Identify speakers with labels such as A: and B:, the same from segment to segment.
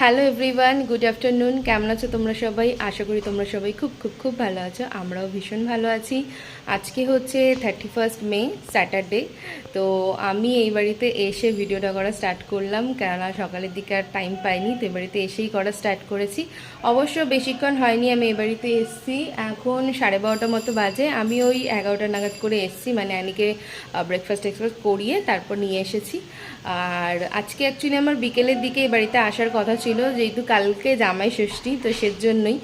A: Hello everyone good afternoon কেমন আছো তোমরা সবাই? আশা করি তোমরা সবাই খুব খুব খুব ভালো আছো, আমরাও ভীষণ ভালো আছি। আজকে হচ্ছে থার্টি ফার্স্ট মে স্যাটারডে তো আমি এই বাড়িতে এসে ভিডিওটা করা স্টার্ট করলাম, কেননা সকালের দিকে আর টাইম পাইনি, তো এই বাড়িতে এসেই করা স্টার্ট করেছি। অবশ্য বেশিক্ষণ হয়নি, আমি এই বাড়িতে এসেছি, এখন সাড়ে বারোটার মতো বাজে, আমি ওই এগারোটা নাগাদ করে এসেছি মানে অ্যানিকে ব্রেকফাস্ট টেকফাস্ট করিয়ে তারপর নিয়ে এসেছি। আর আজকে অ্যাকচুয়ালি আমার বিকেলের দিকে এই বাড়িতে আসার কথা ছিল যেহেতু কালকে জামাই ষষ্ঠী, তো সেজন্যই।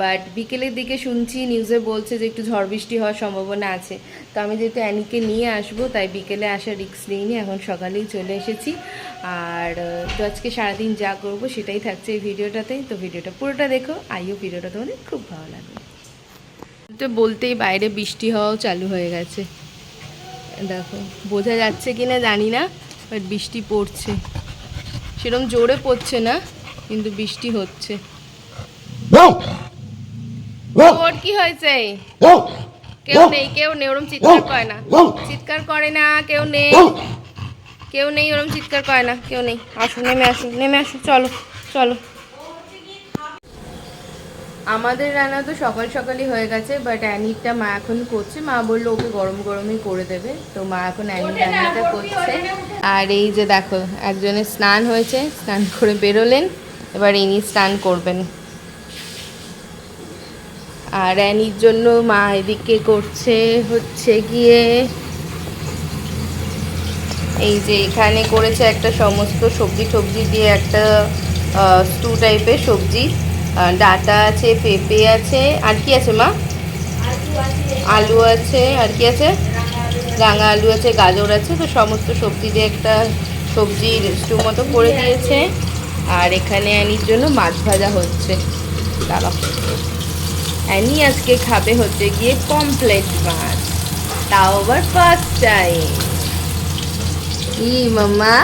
A: বাট বিকেলের দিকে শুনছি নিউজে বলছে যে একটু ঝড় বৃষ্টি হওয়ার সম্ভাবনা আছে। তো আমি যেহেতু অ্যানিকে নিয়ে আসব, তাই বিকেলে আসার রিস্ক নিইনি এখন সকালেই চলে এসেছি। আর, তো আজকে সারাদিন যা করব সেটাই থাকছে এই ভিডিওটাতে। তো ভিডিওটা পুরোটা দেখো আইও ভিডিওটা তো তোমাদের খুব ভালো লাগবে। তো বলতেই বাইরে বৃষ্টি হওয়াও চালু হয়ে গেছে। দেখো, বোঝা যাচ্ছে কিনা জানি না বাট বৃষ্টি পড়ছে। সেরকম জোরে পড়ছে না কিন্তু বৃষ্টি হচ্ছে। ওর কি হয়েছে? কেউ নেই কেউ নেই ওরম চিৎকার করে না। চিৎকার করে না কেউ নেই। কেউ নেই ওরম চিৎকার করে না কেউ নেই। আসো নেমে আসো নেমে আসো চলো চলো। আমাদের রান্না তো সকাল সকালই হয়ে গেছে বাট অ্যানিরটা মা এখন করছে। মা বলল ওকে গরম গরমই করে দেবে। তো মা এখন অ্যানির রান্নাটা করছে। আর এই যে দেখো একজনের স্নান হয়েছে স্নান করে বেরোলেন। এবার ইনি স্নান করবেন। আর অ্যানির জন্য মা এদিকে করছে হচ্ছে গিয়ে এই যে এখানে করেছে একটা সমস্ত সবজি টবজি দিয়ে একটা স্টু টাইপের সবজি। ডাঁটা আছে, পেঁপে আছে, আর কি আছে মা? আলু আছে, আর কি আছে? রাঙা আলু আছে, গাজর আছে, তো সমস্ত সবজি দিয়ে একটা সবজির স্টু মতো করে দিয়েছে। আর এখানে অ্যানির জন্য মাছ ভাজা হচ্ছে। দাঁড়াও। অ্যানি আজকে খাবে হচ্ছে গিয়ে কমপ্লেট মাছ। তাও আবার ফার্স্ট টাইম ই মাম্মা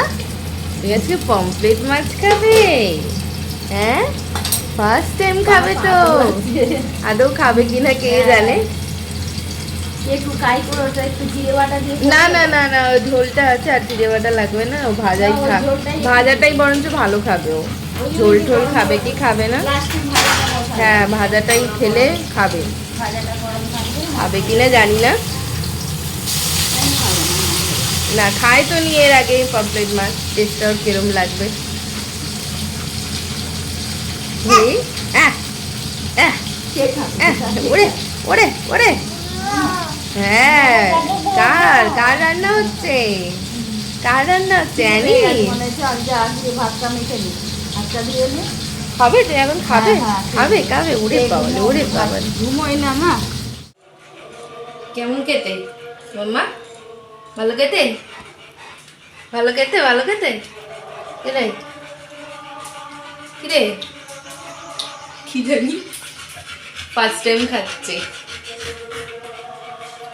A: তুই আজকে পমপ্লেট মাছ খাবে? ফার্স্ট টাইম খাবে তো। আদৌ খাবে কিনা কে জানে?
B: একটু কাই করে ওটা একটু জিরে বাটা দিয়ে
A: না না না না ওই ঝোলটা আছে আর জিরে বাটা লাগবে না ও ভাজাই খা ভাজাটাই বরঞ্চ ভালো খাবে ও। ঝোল টোল খাবে কি খাবে না? হ্যাঁ ভাজাটাই খেলে খাবে। খাবে কিনা জানি না।
B: না।
A: খায় তো নি এর আগে পমপ্লেট মাছ। টেস্টটা ওর কিরম লাগবে? এই, আহ, আহ,
B: কে খাবে?
A: আহ, ওরে ওরে ওরে। হ্যাঁ কার কার রান্না হচ্ছে? কার রান্না হচ্ছে অ্যানি
B: মনে
A: খাবে তো এখন খাবে?
B: হ্যাঁ, হ্যাঁ,
A: খাবে খাবে ওরে বাবা ওরে বাবা
B: ঘুমোই না মা?
A: কেমন খেতে? মাম্মা ভালো খেতে? ভালো খেতে ভালো খেতে? কিরে কিরে? কি জানি ফার্স্ট টাইম খাচ্ছে।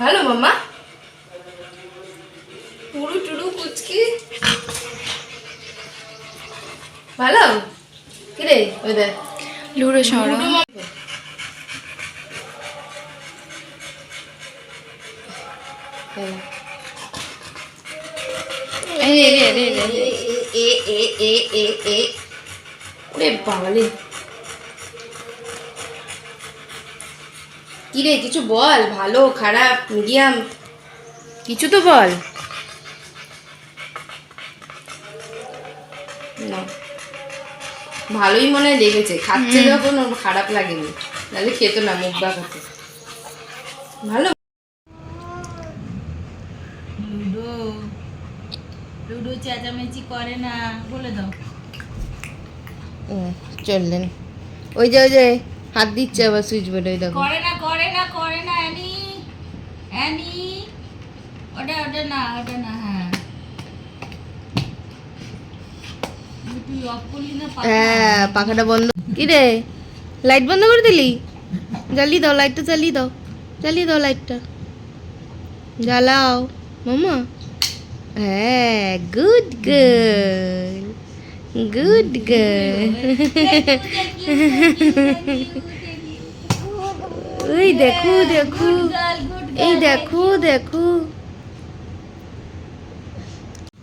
A: ভালো মাম্মা? পুরু টুরু কুচকি। ভালো? কিরে ওই দেখ।
C: লুড়ো সরা। রে রে রে রে রে।
A: এ এ এ এ এ কি রে কিছু বল? ভালো খারাপ মিডিয়াম কিছু তো বল। না। ভালোই মনে হয় লেগেছে। খাচ্ছে যখন ওর খারাপ লাগেনি। নাহলে খেত না মুখ বাঁকাতে ভালো।
B: লুডো। লুডো চেঁচামেচি করে না বলে দাও।
A: চললেন। ওই যে ওই যে হাত দিচ্ছে আবার সুইচ বোর্ডে ওই দেখো।
B: করে না করে না করে না অ্যানি। অ্যানি। ওটা ওটা না ওটা না হ্যাঁ। তুই অফ করলি না
A: হ্যাঁ পাখাটা বন্ধ। কি রে লাইট বন্ধ করে দিলি? জ্বালিয়ে দাও লাইটটা জ্বালিয়ে দাও। জ্বালিয়ে দাও লাইটটা জ্বালাও। মামা হ্যাঁ গুড গার্ল গুড গার্ল ওই দেখো দেখো। এই দেখো দেখো।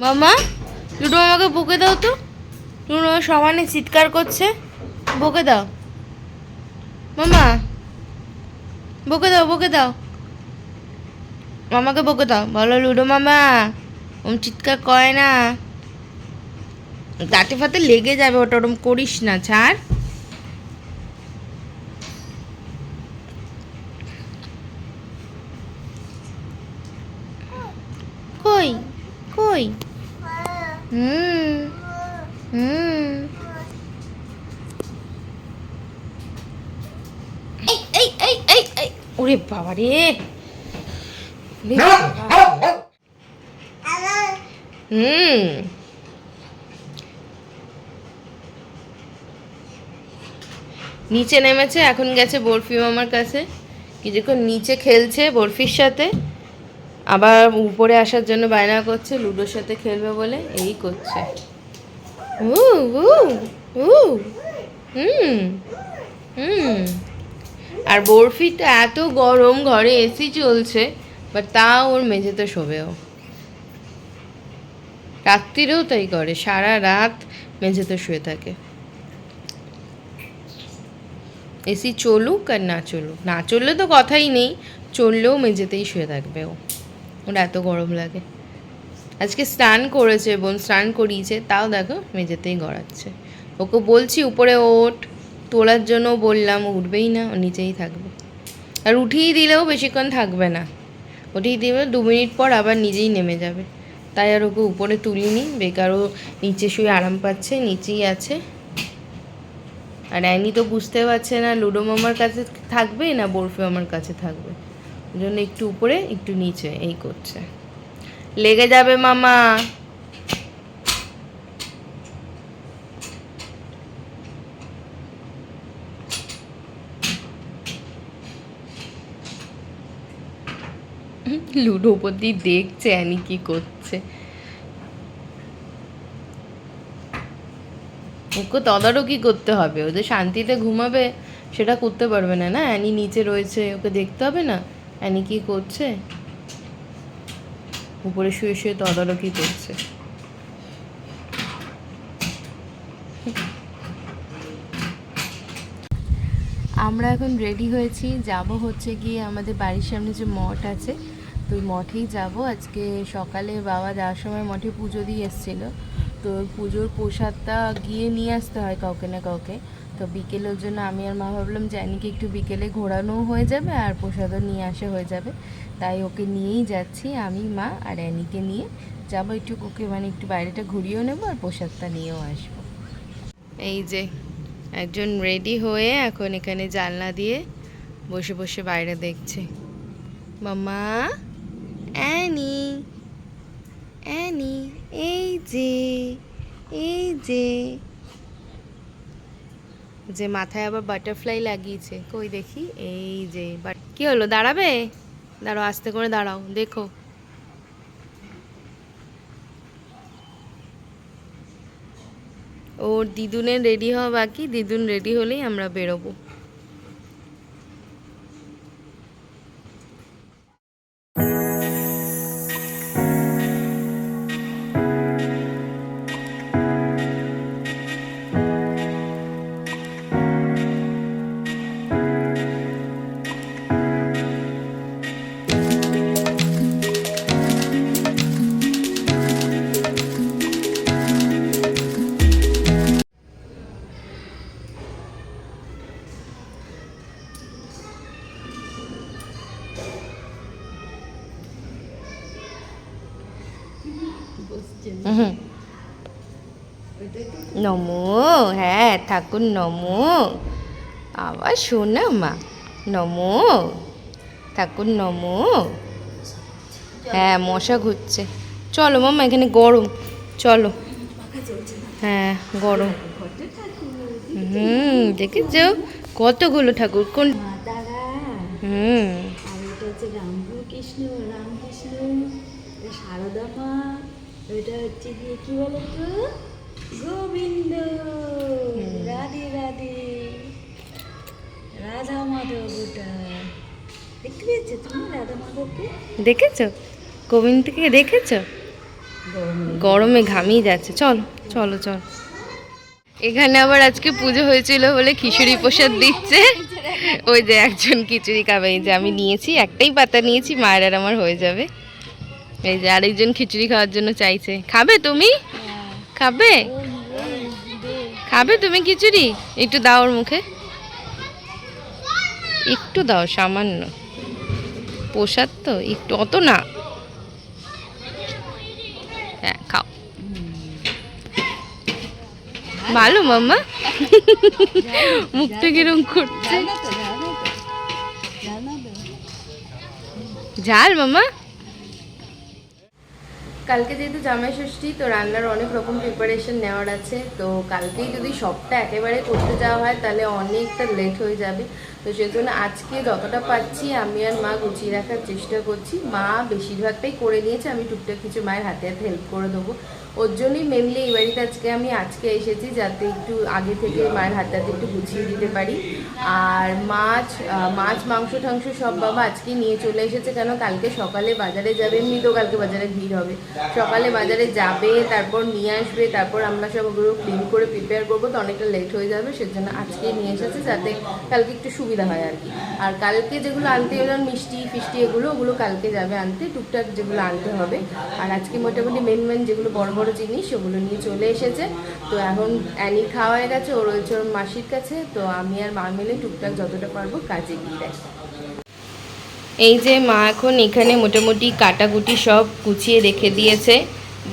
A: মামা, লুডো আমাকে বকে দাও তো। লুডো সমানে চিৎকার করছে। বকে দাও। মামা, বকে দাও বকে দাও। মামাকে বকে দাও। বলো, লুডো মামা ওম চিৎকার করে না। দাঁতে ফাতে লেগে যাবে ওটা, ওরম করিস না, ছাড় কই কই? হুম হুম। এই এই এই এই এই। ওরে বাবা। রে হুম। নিচে নেমেছে এখন গেছে বরফি মামার কাছে কিছুক্ষণ নিচে খেলছে বরফির সাথে। আবার উপরে আসার জন্য বায়না করছে, লুডোর সাথে খেলবে বলে এই করছে। উ উ উ হুম হুম। আর বরফিটা এত গরম ঘরে এসি চলছে বাট তা ওর মেঝেতে শোবেও। রাত্রিরেও তাই করে, সারা রাত মেঝেতে শুয়ে থাকে। এসি চলুক আর না চলুক, না চললে তো কথাই নেই, চললেও মেঝেতেই শুয়ে থাকবে ও ওর এত গরম লাগে। আজকে স্নান করেছে বোন, স্নান করিয়েছে, তাও দেখো মেঝেতেই গড়াচ্ছে। ওকে বলছি উপরে ওঠ, তোলার জন্য বললাম উঠবেই না, ও নিচেই থাকবে। আর উঠিয়ে দিলেও বেশিক্ষণ থাকবে না। উঠিয়ে দিবে দু মিনিট পর আবার নিজেই নেমে যাবে। তাই আর ওকে উপরে তুলিনি বেকারও নিচে শুয়ে আরাম পাচ্ছে, নিচেই আছে। আর অ্যানি তো বুঝতে পারছে না, লুডো মামার কাছে থাকবে না, বরফি মামার কাছে থাকবে? জন্য একটু উপরে, একটু নিচে, এই করছে। লেগে যাবে মামা। লুডোপতি দেখছে অ্যানি কি করছে। ওকে তদারকি করতে হবে ওদের শান্তিতে ঘুমাবে সেটা করতে পারবে না না? অ্যানি নিচে রয়েছে, ওকে দেখতে হবে না? অ্যানি কি করছে? উপরে শুয়ে শুয়ে তদারকি করছে। আমরা এখন রেডি হয়েছি। যাব হচ্ছে গিয়ে আমাদের বাড়ির সামনে যে মঠ আছে, তো মঠেই যাব। আজকে সকালে বাবা যাওয়ার সময় মঠে পুজো দিয়ে এসেছিল। তো পুজোর প্রসাদটা গিয়ে নিয়ে আসতে হয় কাউকে না কাউকে। তো বিকেলের জন্য আমি আর মা ভাবলাম যে অ্যানিকে একটু বিকেলে ঘোরানোও হয়ে যাবে আর প্রসাদও নিয়ে আসা হয়ে যাবে। তাই ওকে নিয়েই যাচ্ছি আমি, মা আর অ্যানিকে নিয়ে। যাব একটু, ওকে মানে একটু বাইরেটা ঘুরিয়েও নেব আর প্রসাদটা নিয়েও আসব। এই যে একজন রেডি হয়ে এখন এখানে জানলা দিয়ে বসে বসে বাইরে দেখছে। মামা অ্যানি অ্যানি, এই যে এই যে যে মাথায় আবার বাটারফ্লাই লাগিয়েছে। কই দেখি? এই যে কি হলো? দাঁড়াবে? দাঁড়াও, আস্তে করে দাঁড়াও, দেখো। ওর দিদুনের রেডি হওয়া বাকি, দিদুন রেডি হলেই আমরা বেরোবো। হুম নমো হ্যাঁ ঠাকুর নমো। আবার শোনা মা। নমো ঠাকুর নমো। হ্যাঁ মশা ঘুরছে। চলো মামা এখানে গরম। চলো। হ্যাঁ গরম। হুম দেখেছ? কতগুলো ঠাকুর। কোন হুম।
B: আর এটা হচ্ছে রামকৃষ্ণ রামকৃষ্ণ সারদা মা। ওইটা হচ্ছে গিয়ে কি বলো তো? গোবিন্দ। রাধে রাধে। রাধা মাধব ওটা। দেখতে পেয়েছ তুমি রাধা মাধবকে?
A: দেখেছ? গোবিন্দকে দেখেছ? গরমে। ঘামিয়ে যাচ্ছে। চলো চলো চলো। এখানে আবার আজকে পুজো হয়েছিল বলে খিচুড়ি প্রসাদ দিচ্ছে। ওই যে একজন খিচুড়ি খাবে যে আমি নিয়েছি একটাই পাতা নিয়েছি মায়ের আর আমার হয়ে যাবে। এই যে আরেকজন খিচুড়ি খাওয়ার জন্য চাইছে। খাবে তুমি? খাবে? খাবে তুমি খিচুড়ি? একটু দাও ওর মুখে। একটু দাও সামান্য। প্রসাদ তো একটু অত না। হ্যাঁ খাও। ভালো মাম্মা। মুখটা কিরম করছে? ঝাল মামা কালকে যেহেতু জামাই ষষ্ঠী, তো রান্নার অনেক রকম প্রিপারেশন নেওয়ার আছে। তো কালকেই যদি সবটা একেবারে করতে যাওয়া হয়, তাহলে অনেকটা লেট হয়ে যাবে। তো সেজন্য আজকে যতটা পাচ্ছি আমি আর মা গুছিয়ে রাখার চেষ্টা করছি। মা বেশিরভাগটাই করে নিয়েছে, আমি টুকটাক কিছু মায়ের হাতে হাতে হেল্প করে দেবো। ওর জন্যই মেনলি এই বাড়িতে আজকে আমি, আজকে এসেছি যাতে একটু আগে থেকে মায়ের হাতে হাতে একটু গুছিয়ে দিতে পারি। আর মাছ মাছ, মাংস টাংস সব বাবা আজকে নিয়ে চলে এসেছে কেন? কালকে সকালে বাজারে যাবে, এমনি তো কালকে বাজারে ভিড় হবে। সকালে বাজারে যাবে, তারপর নিয়ে আসবে, তারপর আমরা সব ওগুলো ক্লিন করে প্রিপেয়ার করব। তো অনেকটা লেট হয়ে যাবে, সেজন্য আজকে নিয়ে এসেছে যাতে কালকে একটু সুবিধা হয় আর কি। আর কালকে যেগুলো আনতে এলাম, মিষ্টি, ফিষ্টি এগুলো, ওগুলো কালকে যাবে আনতে। টুকটাক যেগুলো আনতে হবে। আর আজকে মোটামুটি মেন মেন যেগুলো বড় জিনিস ওগুলো নিয়ে চলে এসেছে। তো এখন অ্যানি খাওয়া হয়ে গেছে ও রয়েছে ওর মাসির কাছে। তো আমি আর মা মিলে টুকটাক যতটা পারব কাজে গিয়ে দেয় এই যে মা এখন এখানে মোটামুটি কাটাকুটি সব গুছিয়ে রেখে দিয়েছে।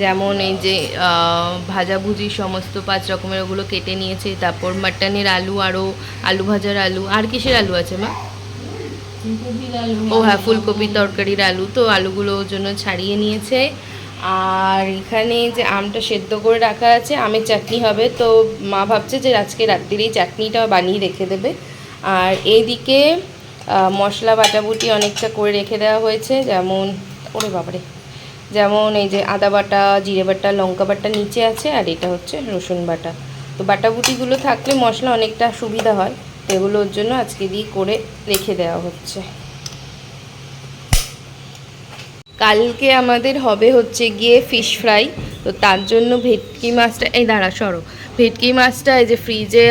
A: যেমন এই যে ভাজাভুজি সমস্ত পাঁচ রকমের ওগুলো কেটে নিয়েছে। তারপর মাটনের আলু আরও আলু ভাজার আলু। আর কিসের আলু আছে মা? ও হ্যাঁ ফুলকপির তরকারির আলু। তো আলুগুলো ওর জন্য ছাড়িয়ে নিয়েছে। আর এখানে যে আমটা সেদ্ধ করে রাখা আছে আমের চাটনি হবে। তো মা ভাবছে যে আজকে রাত্রির এই চাটনিটা বানিয়ে রেখে দেবে। আর এইদিকে মশলা বাটাবুটি অনেকটা করে রেখে দেওয়া হয়েছে। যেমন, ওরে বাবারে, যেমন এই যে আদা বাটা, জিরে বাটা, লঙ্কা বাটা নিচে আছে, আর এটা হচ্ছে রসুন বাটা। তো বাটাবুটিগুলো থাকলে মশলা অনেকটা সুবিধা হয়। তো এগুলো ওর জন্য আজকে দিয়ে করে রেখে দেওয়া হচ্ছে। কালকে আমাদের হবে হচ্ছে গিয়ে ফিশ ফ্রাই তো তার জন্য ভেটকি মাছটা, এই দাঁড়া, সরো। ভেটকি মাছটা এই যে ফ্রিজে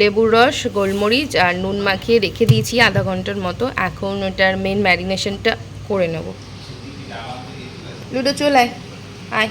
A: লেবুর রস, গোলমরিচ আর নুন মাখিয়ে রেখে দিয়েছি আধা ঘণ্টার মতো। এখন ওটার মেন ম্যারিনেশনটা করে নেব। লুডো, চলে আয়। আয়।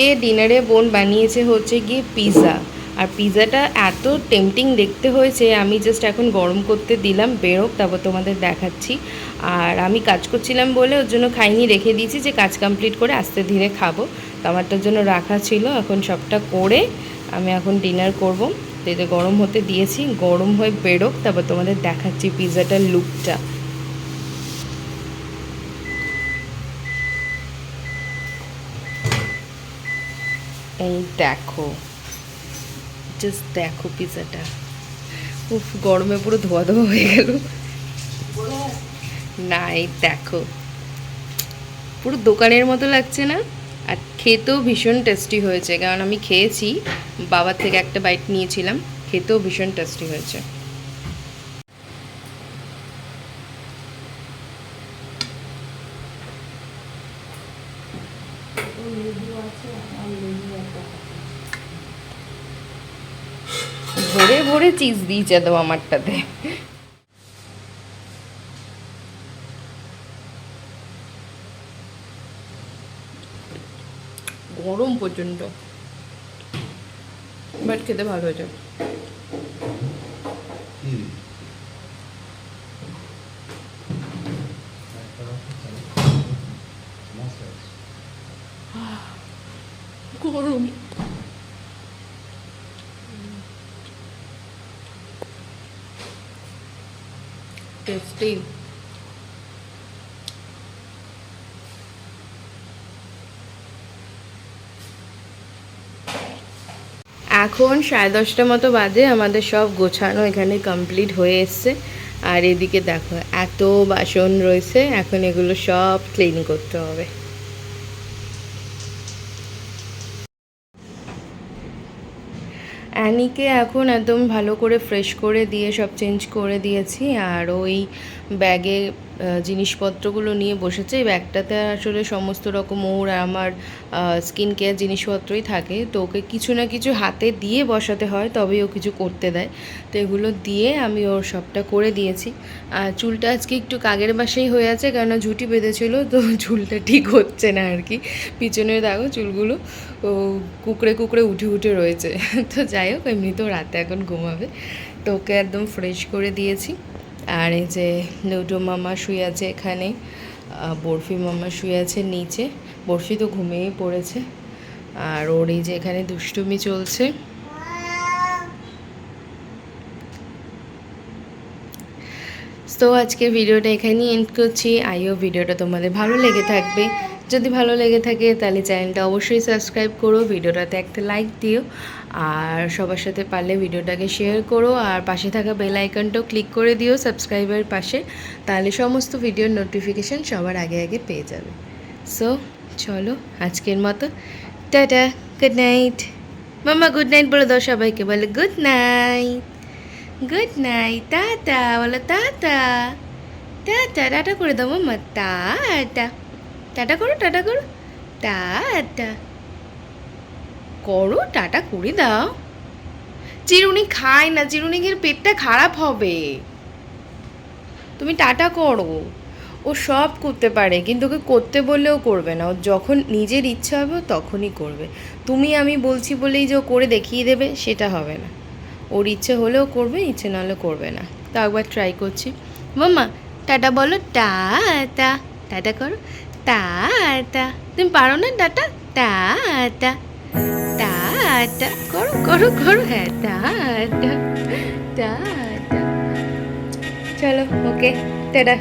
A: আজকে ডিনারে বোন বানিয়েছে হচ্ছে গিয়ে পিৎজা আর পিৎজাটা এত টেম্পটিং দেখতে হয়েছে, আমি জাস্ট এখন গরম করতে দিলাম, বেরোক, তারপর তোমাদের দেখাচ্ছি। আর আমি কাজ করছিলাম বলে ওর জন্য খাইনি, রেখে দিয়েছি যে কাজ কমপ্লিট করে আস্তে ধীরে খাব। তো আমারটার জন্য রাখা ছিল, এখন সবটা করে আমি এখন ডিনার করব। তো গরম হতে দিয়েছি, গরম হয়ে বেরোক, তারপর তোমাদের দেখাচ্ছি পিৎজাটার লুকটা এই দেখো। জাস্ট দেখো পিজাটা উফ, গরমে পুরো ধোয়া ধোয়া হয়ে গেল। না, এই দেখো। পুরো দোকানের মতো লাগছে না? আর খেতেও ভীষণ টেস্টি হয়েছে। কারণ আমি খেয়েছি, বাবার থেকে একটা বাইট নিয়েছিলাম, খেতেও ভীষণ টেস্টি হয়েছে। ভরে ভরে চিজ দিয়েছে তো আমারটাতে। গরম প্রচণ্ড বাট খেতে ভালো হয়েছে। গরম। এখন সাড়ে দশটা মতো বাজে, আমাদের সব গোছানো এখানে কমপ্লিট হয়ে এসছে। আর এদিকে দেখো, এত বাসন রয়েছে, এখন এগুলো সব ক্লিন করতে হবে। অ্যানিকে এখন একদম ভালো করে ফ্রেশ করে দিয়ে সব চেঞ্জ করে দিয়েছি আর ওই ব্যাগে জিনিসপত্রগুলো নিয়ে বসেছে। এই ব্যাগটাতে আসলে সমস্ত রকম ওর আর আমার স্কিন কেয়ার জিনিসপত্রই থাকে। তো ওকে কিছু না কিছু হাতে দিয়ে বসাতে হয়, তবেই ও কিছু করতে দেয়। তো এগুলো দিয়ে আমি ওর সবটা করে দিয়েছি। আর চুলটা আজকে একটু কাগের বাসেই হয়ে আছে, কেননা ঝুঁটি বেঁধেছিল, তো চুলটা ঠিক হচ্ছে না আর কি। পিছনে দেখো চুলগুলো, ও কুকড়ে কুকড়ে উঠে উঠে রয়েছে। তো যাই হোক, এমনিতেও রাতে এখন ঘুমাবে। তো ওকে একদম ফ্রেশ করে দিয়েছি। আর এই যে লুডো মামা শুয়ে আছে এখানে বরফি মামা শুয়ে আছে নিচে। বরফি তো ঘুমিয়েই পড়েছে। আর ওর এই যে এখানে দুষ্টুমি চলছে। তো আজকে ভিডিওটা এখানেই এন্ড করছি। আইও ভিডিওটা তোমাদের ভালো লেগে থাকবে। যদি ভালো লেগে থাকে তাহলে চ্যানেলটা অবশ্যই সাবস্ক্রাইব করো, ভিডিওটাতে একটা লাইক দিও, আর সবার সাথে পারলে ভিডিওটাকে শেয়ার করো, আর পাশে থাকা বেল আইকনটাও ক্লিক করে দিও সাবস্ক্রাইবের পাশে, তাহলে সমস্ত ভিডিওর নোটিফিকেশান সবার আগে আগে পেয়ে যাবে। সো চলো আজকের মতো, টাটা গুড নাইট মাম্মা গুড নাইট বলে দাও সবাইকে, বলে good night good night tata, বলো টাটা। টাটা টাটা করে দাও মাম্মা টাটা। টাটা করো টাটা করো। টাটা করো, টাটা করে দাও। চিরুনি খায় না চিরুনিকের পেটটা খারাপ হবে। তুমি টাটা করো। ও সব করতে পারে, কিন্তু ওকে করতে বললেও করবে না। ও যখন নিজের ইচ্ছা হবে তখনই করবে। তুমি আমি বলছি বলেই যে ও করে দেখিয়ে দেবে, সেটা হবে না। ওর ইচ্ছে হলেও করবে, ইচ্ছে নাহলে করবে না। তো একবার ট্রাই করছি। মাম্মা, টাটা বলো, টা টা। টাটা করো। টাটা তুমি পারো না ডাটা? টাটা টাটা করো করো করো। হ্যাঁ টাটা টাটা চলো, ওকে। টাটা।